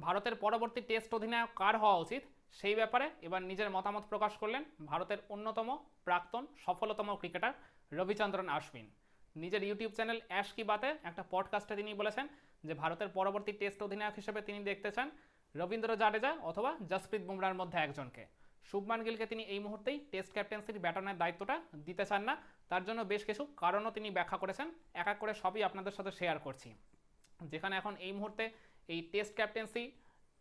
ভারতের পরবর্তী টেস্ট অধিনায়ক কার হওয়া উচিত? সেই ব্যাপারে এবার নিজের মতামত প্রকাশ করলেন ভারতের অন্যতম প্রাক্তন সফলতম ক্রিকেটার রবিচন্দ্রন আশ্বিন। নিজের ইউটিউব চ্যানেল অ্যাশ কি বাতে একটা পডকাস্টে তিনি বলেছেন যে, ভারতের পরবর্তী টেস্ট অধিনায়ক হিসেবে তিনি দেখতে চান রবীন্দ্র জাডেজা অথবা জসপ্রীত বুমরার মধ্যে একজনকে। শুভমান গিলকে তিনি এই মুহূর্তেই টেস্ট ক্যাপ্টেন্সির ব্যাটনের দায়িত্বটা দিতে চান না। তার জন্য বেশ কিছু কারণও তিনি ব্যাখ্যা করেছেন। এক এক করে সবই আপনাদের সাথে শেয়ার করছি। যেখানে এখন এই মুহূর্তে এই টেস্ট ক্যাপ্টেন্সি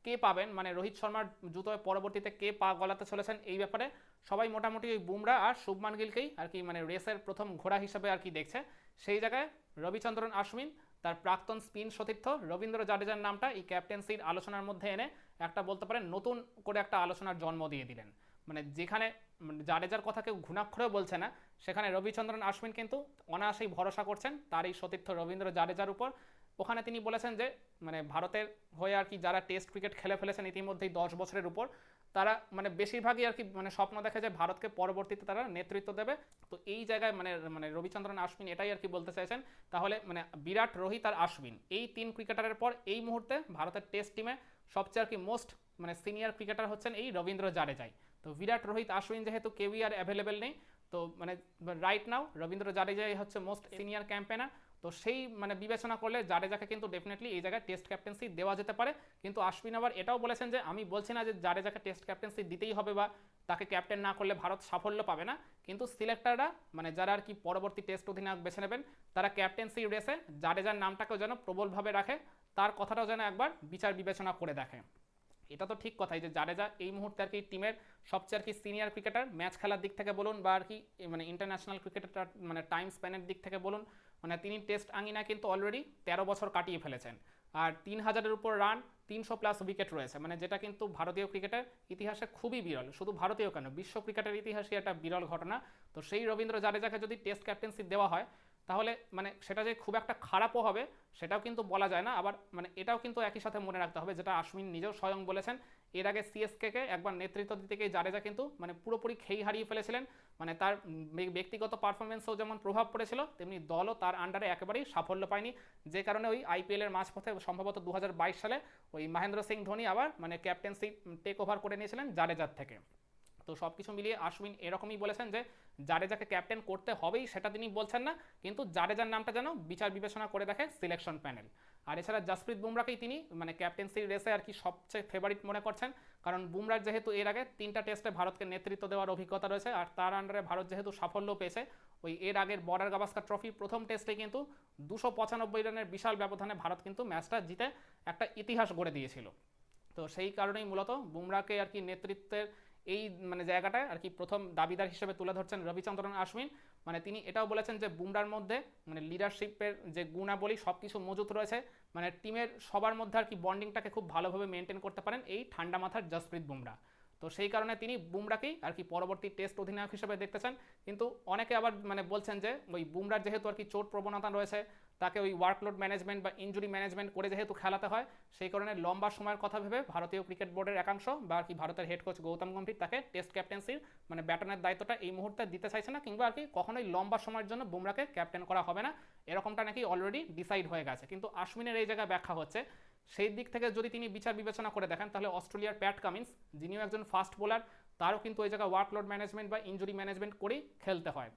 কে পাবেন? মানে রোহিত শর্মার জুতোয় পরবর্তীতে কে পা গলাতে চলেছেন এই ব্যাপারে সবাই মোটামুটি ওই বুমরা আর শুভমান গিলকেই আর কি মানে রেসের প্রথম ঘোড়া হিসেবে আর কি দেখছে। সেই জায়গায় রবিচন্দ্রন আশ্বিন, তার প্রাক্তন স্পিন সতীর্থ রবীন্দ্র জাডেজার নামটা এই ক্যাপ্টেন্সির আলোচনার মধ্যে এনে একটা বলতে পারেন নতুন করে একটা আলোচনার জন্ম দিয়ে দিলেন। মানে যেখানে মানে জাডেজার কথা কেউ ঘুণাক্ষরেও বলছে না, সেখানে রবিচন্দ্রন আশ্বিন কিন্তু অনায়াসেই ভরসা করছেন তার এই সতীর্থ রবীন্দ্র জাডেজার উপর। ওখানে তিনি বলেছেন যে মানে ভারতের হয়ে আর কি যারা টেস্ট ক্রিকেট খেলে ফেলেছেন ইতিমধ্যেই দশ বছরের উপর, তারা মানে বেশিরভাগই আর কি মানে স্বপ্ন দেখে যে ভারতকে পরবর্তীতে তারা নেতৃত্ব দেবে। তো এই জায়গায় মানে মানে রবিচন্দ্রন আশ্বিন এটাই আর কি বলতে চাইছেন। তাহলে মানে বিরাট রোহিত আর আশ্বিন, এই তিন ক্রিকেটারের পর এই মুহূর্তে ভারতের টেস্ট টিমে সবচেয়ে আর কি মোস্ট মানে সিনিয়র ক্রিকেটার হচ্ছেন এই রবীন্দ্র জাডেজাই। তো বিরাট, রোহিত, আশ্বিন যেহেতু কেউই আর অ্যাভেলেবেল নেই, তো মানে রাইট নাও রবীন্দ্র জাডেজাই হচ্ছে মোস্ট সিনিয়র ক্যাম্পেনার তো সেই মানে বিবেচনা করলে জাডেজাকে কিন্তু ডেফিনেটলি এই জায়গায় টেস্ট ক্যাপ্টেন্সি দেওয়া যেতে পারে। কিন্তু আশ্বিন আবার এটাও বলেছেন যে, আমি বলছি না যে জাডেজাকে টেস্ট ক্যাপ্টেন্সি দিতেই হবে বা তাকে ক্যাপ্টেন না করলে ভারত সাফল্য পাবে না। কিন্তু সিলেক্টাররা মানে যারা আর কি পরবর্তী টেস্ট অধিনায়ক বেছে নেবেন, তারা ক্যাপ্টেন্সি রেসে জাডেজার নামটাকেও যেন প্রবলভাবে রাখে, তার কথাটাও যেন একবার বিচার বিবেচনা করে দেখে। এটা তো ঠিক কথাই যে জাডেজা এই মুহূর্তে আর কি টিমের সবচেয়ে আর কি সিনিয়র ক্রিকেটার ম্যাচ খেলার দিক থেকে বলুন বা আর কি মানে ইন্টারন্যাশনাল ক্রিকেটার মানে টাইম স্প্যানের দিক থেকে বলুন মানে তিনি টেস্ট আঙিনা কিন্তু অলরেডি তেরো বছর কাটিয়ে ফেলেছেন। আর তিন হাজারের উপর রান তিনশো প্লাস উইকেট রয়েছে। মানে যেটা কিন্তু ভারতীয় ক্রিকেটের ইতিহাসে খুবই বিরল। শুধু ভারতীয় কেন, বিশ্ব ক্রিকেটের ইতিহাসে একটা বিরল ঘটনা। তো সেই রবীন্দ্র জাডেজাকে যদি টেস্ট ক্যাপ্টেন্সি দেওয়া হয় তাহলে মানে সেটা যে খুব একটা খারাপও হবে, সেটাও কিন্তু বলা যায় না। আবার মানে এটাও কিন্তু একই সাথে মনে রাখতে হবে, যেটা আশ্বিন নিজেও স্বয়ং বলেছেন। এর আগে সিএসকেকে একবার নেতৃত্ব দিতে গিয়ে জাডেজা কিন্তু মানে পুরোপুরি খেই হারিয়ে ফেলেছিলেন। মানে তার ব্যক্তিগত পারফরমেন্সেও যেমন প্রভাব পড়েছিল, তেমনি দলও তার আন্ডারে একেবারেই সাফল্য পায়নি। যে কারণে ওই আইপিএলের মাঝপথে সম্ভবত দু হাজার বাইশ সালে ওই মহেন্দ্র সিং ধোনি আবার মানে ক্যাপ্টেন্সি টেক ওভার করে নিয়েছিলেন জাডেজার থেকে। তো সব কিছু মিলিয়ে আশ্বিন এরকমই বলেছেন যে জাডেজাকে ক্যাপ্টেন করতে হবেই সেটা তিনি বলছেন না, কিন্তু জাডেজার নামটা যেন বিচার বিবেচনা করে দেখে সিলেকশন প্যানেল আর এছাড়া জসপ্রীত বুমরাকেই তিনি মানে ক্যাপ্টেন্সির রেসে আর কি সবচেয়ে ফেভারিট মনে করছেন, কারণ বুমরার যেহেতু এর আগে তিনটা টেস্টে ভারতকে নেতৃত্ব দেওয়ার অভিজ্ঞতা রয়েছে, আর তার আন্ডারে ভারত যেহেতু সাফল্য পেয়েছে, ওই এর আগের বর্ডার গাভাস্কার ট্রফি প্রথম টেস্টে কিন্তু দুশো পঁচানব্বই রানের বিশাল ব্যবধানে ভারত কিন্তু ম্যাচটা জিতে একটা ইতিহাস গড়ে দিয়েছিল। তো সেই কারণেই মূলত বুমরাকে আর কি নেতৃত্বের এই মানে জায়গাটায় আর কি প্রথম দাবিদার হিসেবে তুলে ধরছেন রবিচন্দ্রন আশ্বিন। মানে তিনি এটাও বলেছেন যে, বুমরার মধ্যে মানে লিডারশিপের যে গুণাবলী সব কিছু মজুত রয়েছে মানে টিমের সবার মধ্যে আর কি বন্ডিংটাকে খুব ভালোভাবে মেনটেন করতে পারেন এই ঠান্ডা মাথার জসপ্রীত বুমরা। তো সেই কারণে তিনি বুমরাকেই আর কি পরবর্তী টেস্ট অধিনায়ক হিসেবে দেখতে চান। কিন্তু অনেকে আবার মানে বলছেন যে, ওই বুমরার যেহেতু আর কি চোট প্রবণতা রয়েছে, তাকে ওই ওয়ার্কলোড ম্যানেজমেন্ট বা ইঞ্জুরি ম্যানেজমেন্ট করে যেহেতু খেলাতে হয়, সেই কারণে লম্বা সময়ের কথা ভেবে ভারতীয় ক্রিকেট বোর্ডের একাংশ বা আর কি ভারতের হেড কোচ গৌতম গম্ভীর তাকে টেস্ট ক্যাপ্টেন্সির মানে ব্যাটনের দায়িত্বটা এই মুহূর্তে দিতে চাইছে না, কিংবা আর কি কখনোই লম্বা সময়ের জন্য বুমরাকে ক্যাপ্টেন করা হবে না। এরকমটা নাকি অলরেডি ডিসাইড হয়ে গেছে। কিন্তু আশ্বিনের এই জায়গায় ব্যাখ্যা হচ্ছে সেই দিক থেকে যদি তিনি বিচার বিবেচনা করে দেখেন, তাহলে অস্ট্রেলিয়ার প্যাট কামিন্স, যিনিও একজন ফাস্ট বোলার তারও কিন্তু ওই জায়গায় ওয়ার্কলোড ম্যানেজমেন্ট বা ইঞ্জুরি ম্যানেজমেন্ট করেই খেলতে হয়।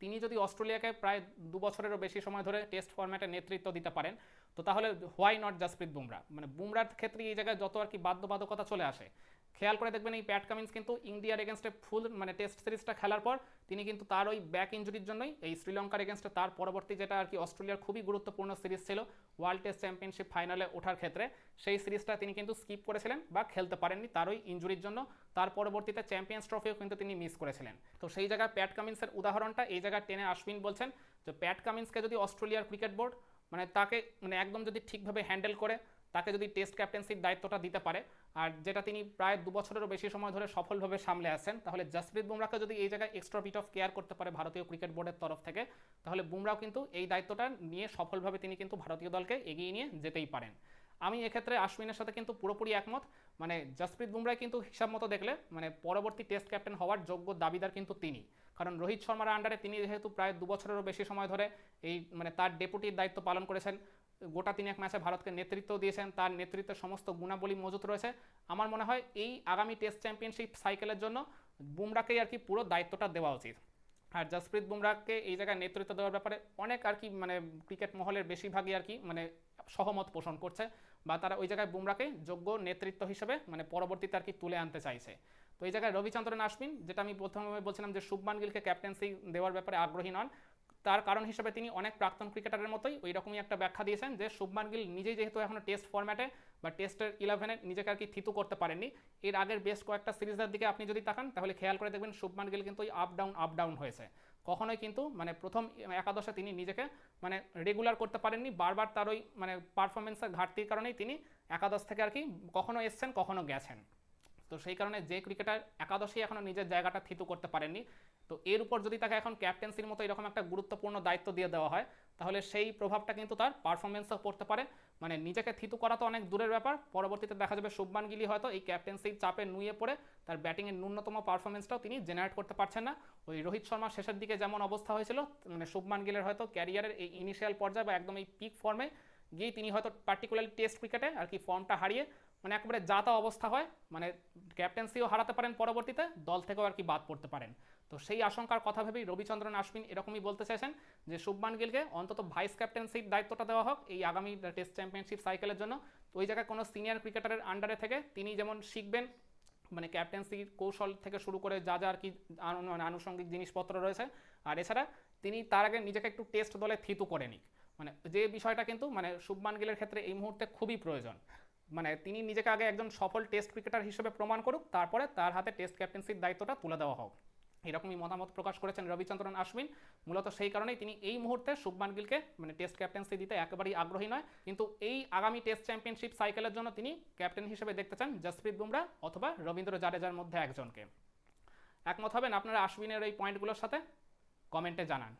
তিনি যদি অস্ট্রেলিয়াকে প্রায় দু বছরেরও বেশি সময় ধরে টেস্ট ফরম্যাটে নেতৃত্ব দিতে পারেন তো তাহলে হোয়াই নট জাসপ্রীত বুমরা? মানে বুমরার ক্ষেত্রে এই জায়গায় যত আর কি বাধ্যবাধকতা চলে আসে, খেয়াল করে দেখবেন এই প্যাট কামিন্স কিন্তু ইন্ডিয়ার এগেনস্টে ফুল মানে টেস্ট সিরিজটা খেলার পর তিনি কিন্তু তার ওই ব্যাক ইঞ্জুরির জন্যই এই শ্রীলঙ্কার এগেনস্টে তার পরবর্তী যেটা আর কি অস্ট্রেলিয়ার খুবই গুরুত্বপূর্ণ সিরিজ ছিল ওয়ার্ল্ড টেস্ট চ্যাম্পিয়নশিপ ফাইনালে ওঠার ক্ষেত্রে, সেই সিরিজটা তিনি কিন্তু স্কিপ করেছিলেন বা খেলতে পারেননি তার ওই ইঞ্জুরির জন্য। তার পরবর্তীতে চ্যাম্পিয়ন্স ট্রফিও কিন্তু তিনি মিস করেছিলেন। তো সেই জায়গায় প্যাট কামিন্সের উদাহরণটা এই জায়গায় টেনে আশ্বিন বলছেন যে প্যাট কামিন্সকে যদি অস্ট্রেলিয়ার ক্রিকেট বোর্ড মানে তাকে মানে একদম যদি ঠিকভাবে হ্যান্ডেল করে, তাকে যদি টেস্ট ক্যাপ্টেন্সির দায়িত্বটা দিতে পারে, আর যেটা তিনি প্রায় দু বছরেরও বেশি সময় ধরে সফলভাবে সামলে আসেন তাহলে জসপ্রীত বুমরাকে যদি এই জায়গায় এক্সট্রা বিট অফ কেয়ার করতে পারে ভারতীয় ক্রিকেট বোর্ডের তরফ থেকে, তাহলে বুমরাও কিন্তু এই দায়িত্বটা নিয়ে সফলভাবে তিনি কিন্তু ভারতীয় দলকে এগিয়ে নিয়ে যেতেই পারেন। আমি এক্ষেত্রে আশ্বিনের সাথে কিন্তু পুরোপুরি একমত। মানে জসপ্রীত বুমরায় কিন্তু হিসাব মতো দেখলে মানে পরবর্তী টেস্ট ক্যাপ্টেন হওয়ার যোগ্য দাবিদার কিন্তু তিনি। কারণ রোহিত শর্মার আন্ডারে তিনি যেহেতু প্রায় দু বছরেরও বেশি সময় ধরে এই মানে তার ডেপুটির দায়িত্ব পালন করেছেন, গোটা তিনেক ম্যাচে ভারতকে নেতৃত্ব দিয়েছেন, তার নেতৃত্বের সমস্ত গুণাবলী মজুত রয়েছে। আমার মনে হয় এই আগামী টেস্ট চ্যাম্পিয়নশিপ সাইকেলের জন্য বুমরাকেই আর কি পুরো দায়িত্বটা দেওয়া উচিত। আর জসপ্রীত বুমরাকে এই জায়গায় নেতৃত্ব দেওয়ার ব্যাপারে অনেক আর কি মানে ক্রিকেট মহলের বেশিরভাগই আর কি মানে সহমত পোষণ করছে বা তারা ওই জায়গায় বুমরাকে যোগ্য নেতৃত্ব হিসেবে মানে পরবর্তীতে আর কি তুলে আনতে চাইছে। তো এই জায়গায় রবিচন্দ্রন আশ্বিন, যেটা আমি প্রথমে বলছিলাম যে শুভমান গিলকে ক্যাপ্টেন্সি দেওয়ার ব্যাপারে আগ্রহী নন তার কারণ হিসেবে তিনি অনেক প্রাক্তন ক্রিকেটারের মতোই ওই রকমই একটা ব্যাখ্যা দিয়েছেন যে শুভমান গিল নিজেই যেহেতু এখনও টেস্ট ফর্ম্যাটে বা টেস্টের ইলেভেনে নিজেকে আর কি থিতু করতে পারেননি। এর আগের বেশ কয়েকটা সিরিজের দিকে আপনি যদি তাকান, তাহলে খেয়াল করে দেখবেন শুভমান গিল কিন্তু ওই আপ ডাউন আপ ডাউন হয়েছে। কখনোই কিন্তু মানে প্রথম একাদশে তিনি নিজেকে মানে রেগুলার করতে পারেননি। বারবার তার ওই মানে পারফরমেন্সের ঘাটতির কারণেই তিনি একাদশ থেকে আর কি কখনো এসছেন, কখনো গেছেন। তো সেই কারণে যে ক্রিকেটার একাদশে এখনও নিজের জায়গাটা থিতু করতে পারেননি, তো এর উপর যদি তাকে এখন ক্যাপ্টেন্সির মতো এরকম একটা গুরুত্বপূর্ণ দায়িত্ব দিয়ে দেওয়া হয়, তাহলে সেই প্রভাবটা কিন্তু তার পারফরমেন্সও পড়তে পারে। মানে নিজেকে থিতু করা তো অনেক দূরের ব্যাপার, পরবর্তীতে দেখা যাবে শুভমান গিলি হয়তো এই ক্যাপ্টেন্সির চাপে নুয়ে পড়ে তার ব্যাটিংয়ের ন্যূনতম পারফরমেন্সটাও তিনি জেনারেট করতে পারছেন না। ওই রোহিত শর্মার শেষের দিকে যেমন অবস্থা হয়েছিল মানে শুভমান গিলের হয়তো ক্যারিয়ারের এই ইনিশিয়াল পর্যায়ে বা একদম এই পিক ফর্মে গিয়েই তিনি হয়তো পার্টিকুলারলি টেস্ট ক্রিকেটে আর কি ফর্মটা হারিয়ে মানে একেবারে যাতা অবস্থা হয় মানে ক্যাপ্টেন্সিও হারাতে পারেন পরবর্তীতে, দল থেকেও আর কি বাদ পড়তে পারেন। তো সেই আশঙ্কার কথা ভেবেই রবিচন্দ্রন, আশ্বিন এরকমই বলতে চাইছেন যে, শুভমান গিলকে অন্তত ভাইস ক্যাপ্টেন্সির দায়িত্বটা দেওয়া হোক এই আগামী টেস্ট চ্যাম্পিয়নশিপ সাইকেলের জন্য। ওই জায়গায় কোনো সিনিয়র ক্রিকেটারের আন্ডারে থেকে তিনি যেমন শিখবেন মানে ক্যাপ্টেন্সির কৌশল থেকে শুরু করে যা যা আর কি মানে আনুষঙ্গিক জিনিসপত্র রয়েছে। আর এছাড়া তিনি তার আগে নিজেকে একটু টেস্ট দলে থিতু করে নিক। মানে যে বিষয়টা কিন্তু মানে শুভমান গিলের ক্ষেত্রে এই মুহূর্তে খুবই প্রয়োজন। মানে তিনি নিজেকে আগে একজন সফল টেস্ট ক্রিকেটার হিসেবে প্রমাণ করুক, তারপরে তার হাতে টেস্ট ক্যাপ্টেন্সির দায়িত্বটা তুলে দেওয়া হোক। এরকমই মতামত প্রকাশ করেছেন রবিচন্দ্রন আশ্বিন। মূলত সেই কারণেই তিনি এই মুহূর্তে শুভমান গিলকে মানে টেস্ট ক্যাপ্টেন্সি দিতে একেবারেই আগ্রহী নয়। কিন্তু এই আগামী টেস্ট চ্যাম্পিয়নশিপ সাইকেলের জন্য তিনি ক্যাপ্টেন হিসেবে দেখতে চান জসপ্রীত বুমরা অথবা রবীন্দ্র জাডেজার মধ্যে একজনকে। একমত হবেন আপনারা আশ্বিনের এই পয়েন্টগুলোর সাথে? কমেন্টে জানান।